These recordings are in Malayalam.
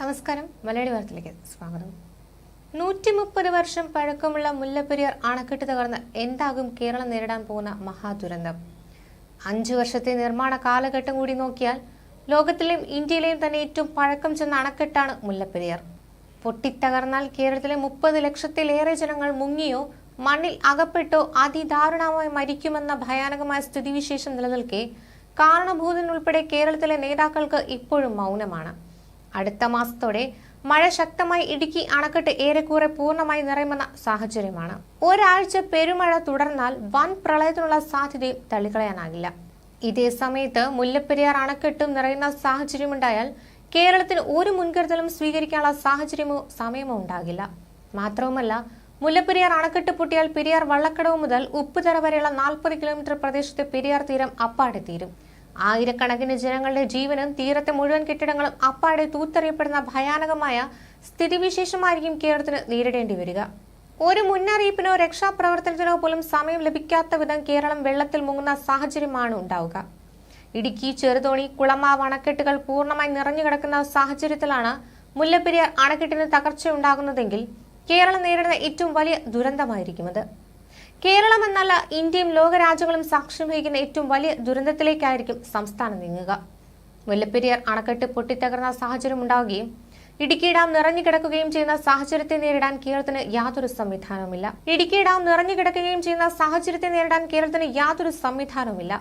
നമസ്കാരം. മലയാളി വാർത്തയിലേക്ക് സ്വാഗതം. നൂറ്റി മുപ്പത് വർഷം പഴക്കമുള്ള മുല്ലപ്പെരിയാർ അണക്കെട്ട് തകർന്ന് എന്താകും കേരളം നേരിടാൻ പോകുന്ന മഹാദുരന്തം? അഞ്ചു വർഷത്തെ നിർമ്മാണ കാലഘട്ടം കൂടി നോക്കിയാൽ ലോകത്തിലെയും ഇന്ത്യയിലെയും തന്നെ ഏറ്റവും പഴക്കം ചെന്ന അണക്കെട്ടാണ് മുല്ലപ്പെരിയാർ. പൊട്ടിത്തകർന്നാൽ കേരളത്തിലെ മുപ്പത് ലക്ഷത്തിലേറെ ജനങ്ങൾ മുങ്ങിയോ മണ്ണിൽ അകപ്പെട്ടോ അതിദാരുണമായി മരിക്കുമെന്ന ഭയാനകമായ സ്ഥിതിവിശേഷം നിലനിൽക്കെ കാരണഭൂതൻ ഉൾപ്പെടെ കേരളത്തിലെ നേതാക്കൾക്ക് ഇപ്പോഴും മൗനമാണ്. അടുത്ത മാസത്തോടെ മഴ ശക്തമായി ഇടുക്കി അണക്കെട്ട് ഏറെക്കുറെ പൂർണമായി നിറയുമെന്ന സാഹചര്യമാണ്. ഒരാഴ്ച പെരുമഴ തുടർന്നാൽ വൻ പ്രളയത്തിനുള്ള സാധ്യതയും തള്ളിക്കളയാനാകില്ല. ഇതേ സമയത്ത് മുല്ലപ്പെരിയാർ അണക്കെട്ടും നിറയുന്ന സാഹചര്യമുണ്ടായാൽ കേരളത്തിന് ഒരു മുൻകരുതലും സ്വീകരിക്കാനുള്ള സാഹചര്യമോ സമയമോ ഉണ്ടാകില്ല. മാത്രവുമല്ല മുല്ലപ്പെരിയാർ അണക്കെട്ട് പൊട്ടിയാൽ പെരിയാർ വള്ളക്കടവ് മുതൽ ഉപ്പുതറ വരെയുള്ള നാൽപ്പത് കിലോമീറ്റർ പ്രദേശത്തെ പെരിയാർ തീരം അപ്പാടെ തീരും. ആയിരക്കണക്കിന് ജനങ്ങളുടെ ജീവനും തീരത്തെ മുഴുവൻ കെട്ടിടങ്ങളും അപ്പാടെ തൂത്തെറിയപ്പെടുന്ന ഭയാനകമായ സ്ഥിതിവിശേഷമായിരിക്കും കേരളത്തിന് നേരിടേണ്ടി വരിക. ഒരു മുന്നറിയിപ്പിനോ രക്ഷാപ്രവർത്തനത്തിനോ പോലും സമയം ലഭിക്കാത്ത വിധം കേരളം വെള്ളത്തിൽ മുങ്ങുന്ന സാഹചര്യമാണ് ഉണ്ടാവുക. ഇടുക്കി ചെറുതോണി കുളമാവ് അണക്കെട്ടുകൾ പൂർണമായി നിറഞ്ഞു കിടക്കുന്ന സാഹചര്യത്തിലാണ് മുല്ലപ്പെരിയാർ അണക്കെട്ടിന് തകർച്ചയുണ്ടാകുന്നതെങ്കിൽ കേരളം നേരിടുന്ന ഏറ്റവും വലിയ ദുരന്തമായിരിക്കും അത് കേരളം എന്നല്ല ഇന്ത്യയും ലോകരാജ്യങ്ങളും സാക്ഷ്യം വഹിക്കുന്ന ഏറ്റവും വലിയ ദുരന്തത്തിലേക്കായിരിക്കും സംസ്ഥാനം നീങ്ങുക. മുല്ലപ്പെരിയാർ അണക്കെട്ട് പൊട്ടിത്തകർന്ന സാഹചര്യം ഉണ്ടാവുകയും ഇടുക്കി ഡാം നിറഞ്ഞുകിടക്കുകയും ചെയ്യുന്ന സാഹചര്യത്തെ നേരിടാൻ കേരളത്തിന് യാതൊരു സംവിധാനവുമില്ല. ഇടുക്കി ഡാം നിറഞ്ഞുകിടക്കുകയും ചെയ്യുന്ന സാഹചര്യത്തെ നേരിടാൻ കേരളത്തിന് യാതൊരു സംവിധാനവുമില്ല.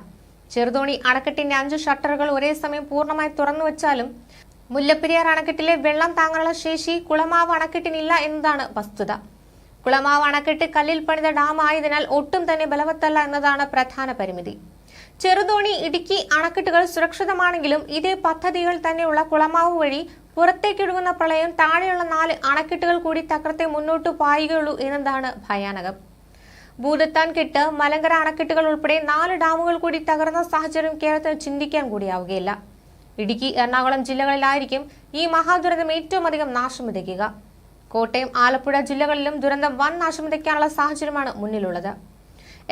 ചെറുതോണി അണക്കെട്ടിന്റെ അഞ്ച് ഷട്ടറുകൾ ഒരേ സമയം പൂർണമായി തുറന്നു വച്ചാലും മുല്ലപ്പെരിയാർ അണക്കെട്ടിലെ വെള്ളം താങ്ങാനുള്ള ശേഷി കുളമാവ് അണക്കെട്ടിനില്ല എന്നതാണ് വസ്തുത. കുളമാവ് അണക്കെട്ട് കല്ലിൽ പണിത ഡാം ആയതിനാൽ ഒട്ടും തന്നെ ബലവത്തല്ല എന്നതാണ് പ്രധാന പരിമിതി. ചെറുതോണി ഇടുക്കി അണക്കെട്ടുകൾ സുരക്ഷിതമാണെങ്കിലും ഇതേ പദ്ധതികൾ തന്നെയുള്ള കുളമാവ് വഴി പുറത്തേക്കൊഴുകുന്ന പ്രളയം താഴെയുള്ള നാല് അണക്കെട്ടുകൾ കൂടി തകർത്തെ മുന്നോട്ട് പായുകയുള്ളൂ എന്നതാണ് ഭയാനകം. ഭൂതത്താൻ കെട്ട് മലങ്കര അണക്കെട്ടുകൾ ഉൾപ്പെടെ നാല് ഡാമുകൾ കൂടി തകർന്ന സാഹചര്യം കേരളത്തിൽ ചിന്തിക്കാൻ കൂടിയാവുകയില്ല. ഇടുക്കി എറണാകുളം ജില്ലകളിലായിരിക്കും ഈ മഹാദുരന്തം ഏറ്റവും അധികം നാശം വിതയ്ക്കുക. കോട്ടയം ആലപ്പുഴ ജില്ലകളിലും ദുരന്തം വൻ നാശം വിതയ്ക്കാനുള്ള സാഹചര്യമാണ് മുന്നിലുള്ളത്.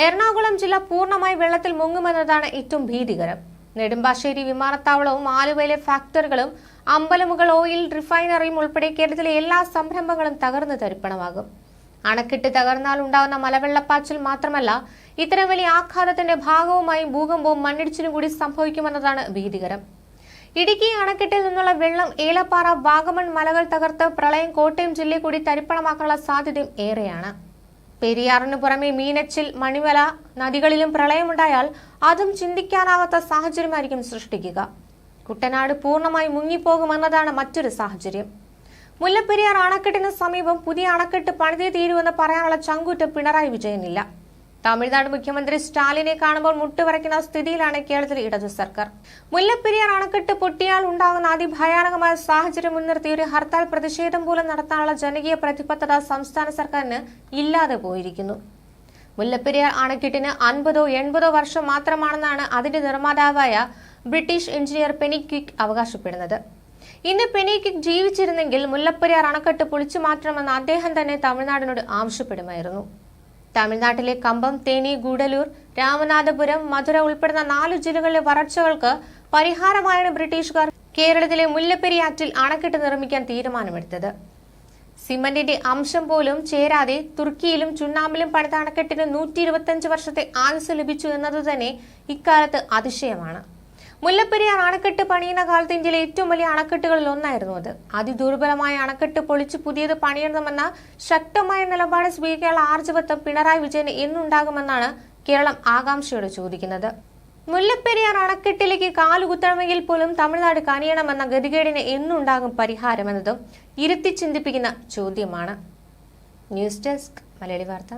എറണാകുളം ജില്ല പൂർണമായി വെള്ളത്തിൽ മുങ്ങുമെന്നതാണ് ഏറ്റവും ഭീതികരം. നെടുമ്പാശ്ശേരി വിമാനത്താവളവും ആലുവയിലെ ഫാക്ടറികളും അമ്പലമുകൾ ഓയിൽ റിഫൈനറിയും ഉൾപ്പെടെ കേരളത്തിലെ എല്ലാ സംരംഭങ്ങളും തകർന്ന് തരിപ്പണമാകും. അണക്കെട്ട് തകർന്നാൽ ഉണ്ടാകുന്ന മലവെള്ളപ്പാച്ചിൽ മാത്രമല്ല ഇത്തരം വലിയ ആഘാതത്തിന്റെ ഭാഗവുമായി ഭൂകമ്പവും മണ്ണിടിച്ചിലും കൂടി സംഭവിക്കുമെന്നതാണ് ഭീതികരം. ഇടുക്കി അണക്കെട്ടിൽ നിന്നുള്ള വെള്ളം ഏലപ്പാറ വാഗമൺ മലകൾ തകർത്ത് പ്രളയം കോട്ടയം ജില്ലയിൽ കൂടി തരിപ്പണമാക്കാനുള്ള സാധ്യതയും ഏറെയാണ്. പെരിയാറിന് പുറമെ മീനച്ചിൽ മണിമല നദികളിലും പ്രളയമുണ്ടായാൽ അതും ചിന്തിക്കാനാവാത്ത സാഹചര്യമായിരിക്കും സൃഷ്ടിക്കുക. കുട്ടനാട് പൂർണമായി മുങ്ങിപ്പോകുമെന്നതാണ് മറ്റൊരു സാഹചര്യം. മുല്ലപ്പെരിയാർ അണക്കെട്ടിന് സമീപം പുതിയ അണക്കെട്ട് പണിതേ തീരുവെന്ന് പറയാനുള്ള ചങ്കൂറ്റം പിണറായി വിജയനില്ല. തമിഴ്നാട് മുഖ്യമന്ത്രി സ്റ്റാലിനെ കാണുമ്പോൾ മുട്ടുവരയ്ക്കുന്ന സ്ഥിതിയിലാണ് കേരളത്തിലെ ഇടതു സർക്കാർ. മുല്ലപ്പെരിയാർ അണക്കെട്ട് പൊട്ടിയാൽ ഉണ്ടാകുന്ന അതിഭയാനകമായ സാഹചര്യം മുൻനിർത്തി ഒരു ഹർത്താൽ പ്രതിഷേധം പോലും നടത്താനുള്ള ജനകീയ പ്രതിബദ്ധത സംസ്ഥാന സർക്കാരിന് ഇല്ലാതെ പോയിരിക്കുന്നു. മുല്ലപ്പെരിയാർ അണക്കെട്ടിന് അൻപതോ എൺപതോ വർഷം മാത്രമാണെന്നാണ് അതിന്റെ നിർമ്മാതാവായ ബ്രിട്ടീഷ് എഞ്ചിനീയർ പെനി ക്വിക്ക് അവകാശപ്പെടുന്നത്. ഇന്ന് പെനി ക്വിക്ക് ജീവിച്ചിരുന്നെങ്കിൽ മുല്ലപ്പെരിയാർ അണക്കെട്ട് പൊളിച്ചു മാറ്റണമെന്ന് അദ്ദേഹം തന്നെ തമിഴ്നാടിനോട് ആവശ്യപ്പെടുമായിരുന്നു. തമിഴ്നാട്ടിലെ കമ്പം തേനി ഗൂഡലൂർ രാമനാഥപുരം മധുര ഉൾപ്പെടുന്ന നാലു ജില്ലകളിലെ വരൾച്ചകൾക്ക് പരിഹാരമായാണ് ബ്രിട്ടീഷുകാർ കേരളത്തിലെ മുല്ലപ്പെരിയാറ്റിൽ അണക്കെട്ട് നിർമ്മിക്കാൻ തീരുമാനമെടുത്തത്. സിമന്റിന്റെ അംശം പോലും ചേരാതെ തുർക്കിയിലും ചുണ്ണാമ്പിലും പണിത അണക്കെട്ടിന് നൂറ്റി വർഷത്തെ ആയുസ് ലഭിച്ചു എന്നത് തന്നെ ഇക്കാലത്ത് അതിശയമാണ്. മുല്ലപ്പെരിയാർ അണക്കെട്ട് പണിയുന്ന കാലത്ത് ഇന്ത്യയിലെ ഏറ്റവും വലിയ അണക്കെട്ടുകളിൽ ഒന്നായിരുന്നു അത്. അതിദുർബലമായ അണക്കെട്ട് പൊളിച്ച് പുതിയത് പണിയണമെന്ന ശക്തമായ നിലപാട് സ്വീകരിക്കാനുള്ള ആർജവത്വം പിണറായി വിജയൻ എന്നുണ്ടാകുമെന്നാണ് കേരളം ആകാംക്ഷയോട് ചോദിക്കുന്നത്. മുല്ലപ്പെരിയാർ അണക്കെട്ടിലേക്ക് കാലുകുത്തണമെങ്കിൽ പോലും തമിഴ്നാട് കനിയണമെന്ന ഗതികേടിന് എന്നുണ്ടാകും പരിഹാരമെന്നതും ഇരുത്തി ചിന്തിപ്പിക്കുന്ന ചോദ്യമാണ്. ന്യൂസ് ഡെസ്ക് മലയാളി വാർത്ത.